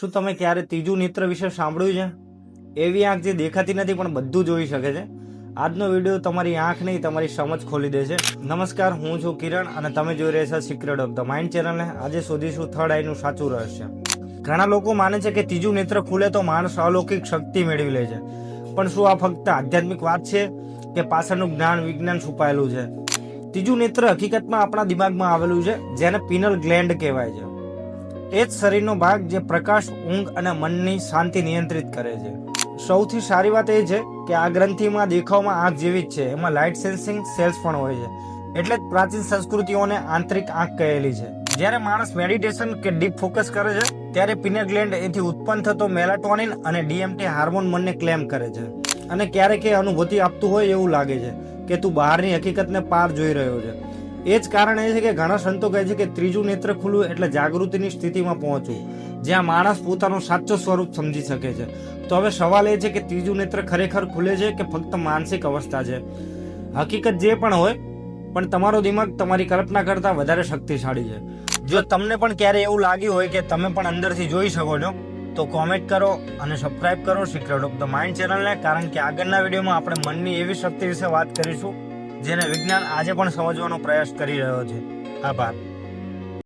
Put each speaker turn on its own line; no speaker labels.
શું તમે ક્યારે ત્રીજું નેત્ર વિશે સાંભળ્યું છે? એવી આંખ જે દેખાતી નથી, પણ બધું જોઈ શકે છે. આજનો વીડિયો તમારી આંખ નહીં, તમારી સમજ ખોલી દેશે નમસ્કાર, હું છું કિરણ અને તમે જોઈ રહ્યા છો સિક્રેટ ઓફ ધ માઇન્ડ ચેનલને આજે શોધીશું થર્ડ આઈનું સાચું રહસ્ય. ઘણા લોકો માને છે કે ત્રીજું નેત્ર ખુલે તો માણસ અલૌકિક શક્તિ મેળવી લે છે. પણ શું આ ફક્ત આધ્યાત્મિક વાત છે કે પાછળનું જ્ઞાન, વિજ્ઞાન છુપાયેલું છે? ત્રીજું નેત્ર હકીકતમાં આપણા દિમાગમાં આવેલું છે, જેને પિનલ ગ્લેન્ડ કહેવાય છે. એ જ શરીરનો ભાગ જે પ્રકાશ, ઊંઘ અને મનની શાંતિ નિયંત્રિત કરે છે. સૌથી સારી વાત એ છે કે આ ગ્રંથિમાં દેખાવમાં આંખ જેવી જ છે. એમાં લાઇટ સેન્સિંગ સેલ્સ પણ હોય છે. એટલે જ પ્રાચીન સંસ્કૃતિઓને આંતરિક આંખ કહેલી છે. જ્યારે માણસ મેડિટેશન કે ડીપ ફોકસ કરે છે, ત્યારે પિનર ગ્લેન્ડ એથી ઉત્પન્ન થતો મેલાટોનિન અને ડીએમટી હાર્મોન મનને ક્લેમ કરે છે. અને ક્યારેક એ અનુભૂતિ આપતું હોય એવું લાગે છે કે તું બહારની હકીકતને પાર જોઈ રહ્યો છે. એ જ કારણ એ છે કે ઘણા સંતો કહે છે કે ત્રીજું નેત્ર ખુલ્લું એટલે જાગૃતિની સ્થિતિમાં પહોંચવું. જ્યાં માણસ પોતાનું સાચું સ્વરૂપ સમજી શકે છે. તો હવે સવાલ એ છે કે ત્રીજું નેત્ર ખરેખર ખુલે છે કે ફક્ત માનસિક અવસ્થા છે? હકીકત જે પણ હોય, પણ તમારો દિમાગ તમારી કલ્પના કરતાં વધારે શક્તિશાળી છે. જો તમને પણ ક્યારે એવું લાગ્યું હોય કે તમે પણ અંદરથી જોઈ શકો છો, તો કોમેન્ટ કરો અને સબસ્ક્રાઇબ કરો સિક્રેટ ઓફ ધ માઇન્ડ ચેનલને કારણ કે આગળના વિડીયોમાં આપણે મનની એવી શક્તિ વિશે વાત કરીશું. જેને વિજ્ઞાન આજે પણ સમજવાનો પ્રયાસ કરી રહ્યો છે. આભાર.